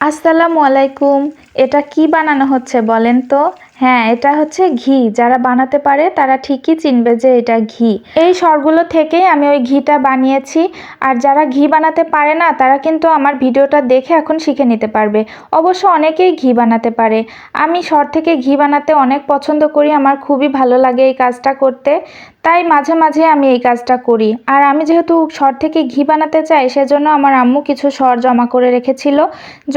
আসসালামু আলাইকুম। এটা কি বানানো হচ্ছে বলেন তো? হ্যাঁ এটা হচ্ছে ঘি। যারা বানাতে পারে তারা ঠিকই চিনবে যে এটা ঘি। এই সরগুলো থেকেই আমি ওই ঘিটা বানিয়েছি। আর যারা ঘি বানাতে পারে না, তারা কিন্তু আমার ভিডিওটা দেখে এখন শিখে নিতে পারবে। অবশ্য অনেকেই ঘি বানাতে পারে। আমি সর থেকে ঘি বানাতে অনেক পছন্দ করি। আমার খুবই ভালো লাগে এই কাজটা করতে। তাই মাঝে মাঝে আমি এই কাজটা করি। আর আমি যেহেতু সর থেকে ঘি বানাতে চাই, সেজন্য আমার আম্মু কিছু সর জমা করে রেখেছিল।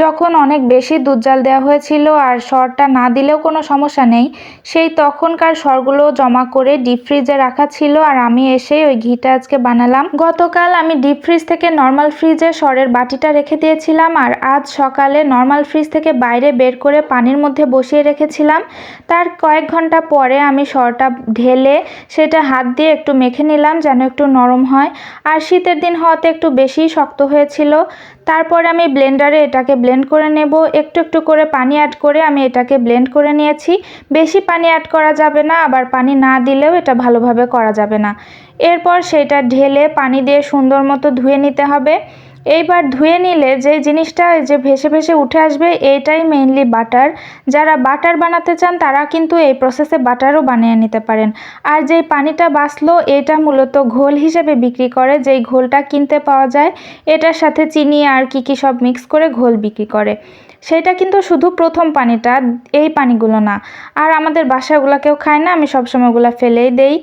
যখন অনেক বেশি দুধ জাল দেওয়া হয়েছিল আর সরটা না দিলেও কোনো সমস্যা নেই, সেই তখনকার সরগুলো জমা করে ডিপ ফ্রিজে রাখা ছিল আর আমি এসে ওই ঘিটা আজকে বানালাম। গতকাল আমি ডিপ ফ্রিজ থেকে নর্মাল ফ্রিজে সরের বাটিটা রেখে দিয়েছিলাম আর আজ সকালে নর্মাল ফ্রিজ থেকে বাইরে বের করে পানির মধ্যে বসিয়ে রেখেছিলাম। তার কয়েক ঘণ্টা পরে আমি সরটা ঢেলে সেটা হাত দিয়ে একটু মেখে নিলাম যেন একটু নরম হয়। আর শীতের দিন হওয়াতে একটু বেশি শক্ত হয়েছিল। তারপর আমি ব্লেন্ডারে এটাকে ব্লেন্ড করে নেব। একটু একটু করে পানি অ্যাড করে আমি এটাকে ব্লেন্ড করে নিয়েছি। বেশি পানি অ্যাড করা যাবে না, আবার পানি না দিলেও এটা ভালোভাবে করা যাবে না। এরপর সেটা ঢেলে পানি দিয়ে সুন্দর মতো ধুয়ে নিতে হবে। এইবার ধুয়ে নিলে যে জিনিসটা যে ভেসে ভেসে উঠে আসবে, এইটাই মেইনলি বাটার যারা বাটার বানাতে চান, তারা কিন্তু এই প্রসেসে বাটারও বানিয়ে নিতে পারেন। আর যেই পানিটা বাঁচলো, এটা মূলত ঘোল হিসেবে বিক্রি করে। যেই ঘোলটা কিনতে পাওয়া যায়, এটার সাথে চিনি আর কি কি সব মিক্স করে ঘোল বিক্রি করে। সেটা কিন্তু শুধু প্রথম পানিটা, এই পানিগুলো না। আর আমাদের বাসাগুলোকেও খায় না, আমি সবসময় ওগুলো ফেলেই দেই।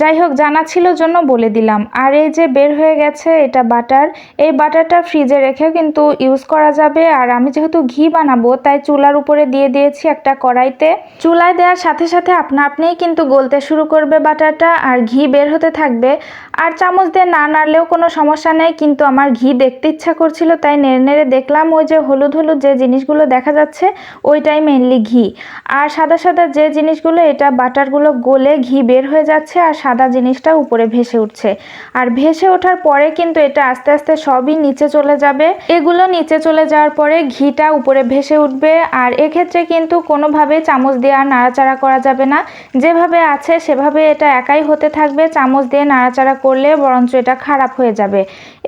যাই হোক জানা ছিল জন্য বলে দিলাম। আর এই যে বের হয়ে গেছে এটা বাটার, এই বাটারটা ফ্রিজে রেখেও কিন্তু ইউজ করা যাবে। আর আমি যেহেতু ঘি বানাবো, তাই চুলার উপরে দিয়ে দিয়েছি একটা কড়াইতে। চুলায় দেওয়ার সাথে সাথে আপনা আপনিই কিন্তু গলতে শুরু করবে বাটারটা, আর ঘি বের হতে থাকবে। আর চামচ দিয়ে না নাড়লেও কোনো সমস্যা নেই, কিন্তু আমার ঘি দেখতে ইচ্ছা করছিল, তাই নেড়ে নেড়ে দেখলাম ওই যে হলুদ হলুদ যে জিনিসগুলো দেখা যাচ্ছে, ওইটাই মেনলি ঘি। আর সাদা সাদা যে জিনিসগুলো, এটা বাটারগুলো গলে ঘি বের হয়ে যাচ্ছে, আর সাদা জিনিসটা উপরে ভেসে উঠছে। আর ভেসে ওঠার পরে কিন্তু এটা আস্তে আস্তে সবই নিচে চলে যাবে। এগুলো নিচে চলে যাওয়ার পরে ঘিটা উপরে ভেসে উঠবে। আর এক্ষেত্রে কিন্তু কোনোভাবে চামচ দিয়ে আর নাড়াচাড়া করা যাবে না। যেভাবে আছে সেভাবে এটা একাই হতে থাকবে। চামচ দিয়ে নাড়াচাড়া করলে বরঞ্চ এটা খারাপ হয়ে যাবে।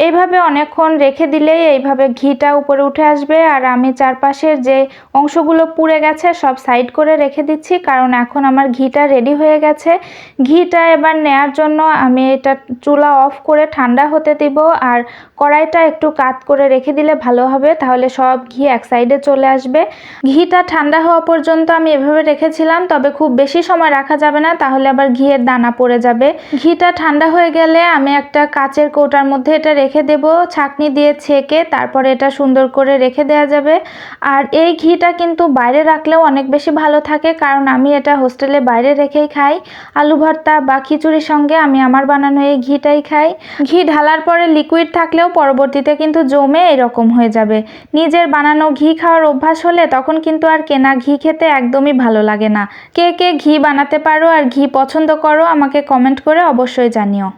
এইভাবে অনেকক্ষণ রেখে দিলেই এইভাবে ঘিটা উপরে উঠে আসবে। আর আমি চারপাশের যে অংশগুলো পুড়ে গেছে সব সাইড করে রেখে দিচ্ছি। কারণ এখন আমার ঘিটা রেডি হয়ে গেছে। ঘিটা এবার নেয়ার জন্য আমি এটা চুলা অফ করে ঠান্ডা হতে দিব আর কড়াইটা একটু কাত করে রেখে দিলে ভালো হবে। তাহলে সব ঘি এক সাইডে চলে আসবে। ঘিটা ঠান্ডা হওয়া পর্যন্ত আমি এভাবে রেখেছিলাম, তবে খুব বেশি সময় রাখা যাবে না, তাহলে আবার ঘিয়ের দানা পড়ে যাবে। ঘিটা ঠান্ডা হয়ে গেলে আমি একটা কাচের কৌটার মধ্যে এটা রেখে দেব, ছাকনি দিয়ে ছেঁকে তারপরে এটা সুন্দর করে রেখে দেওয়া যাবে। আর এই ঘিটা কিন্তু বাইরে রাখলেও অনেক বেশি ভালো থাকে, কারণ আমি এটা হোস্টেলে বাইরে রেখেই খাই। আলু ভর্তা বা খিচুড়ির সঙ্গে আমি আমার বানানো এই ঘিটাই খাই। ঘি ঢালার পরে লিকুইড থাকলেও পরবর্তীতে কিন্তু জমে এরকম হয়ে যাবে। নিজের বানানো ঘি খাওয়ার অভ্যাস হলে তখন কিন্তু আর কেনা ঘি খেতে একদমই ভালো লাগে না। কে কে ঘি বানাতে পারো আর ঘি পছন্দ করো আমাকে কমেন্ট করে অবশ্যই জানিও।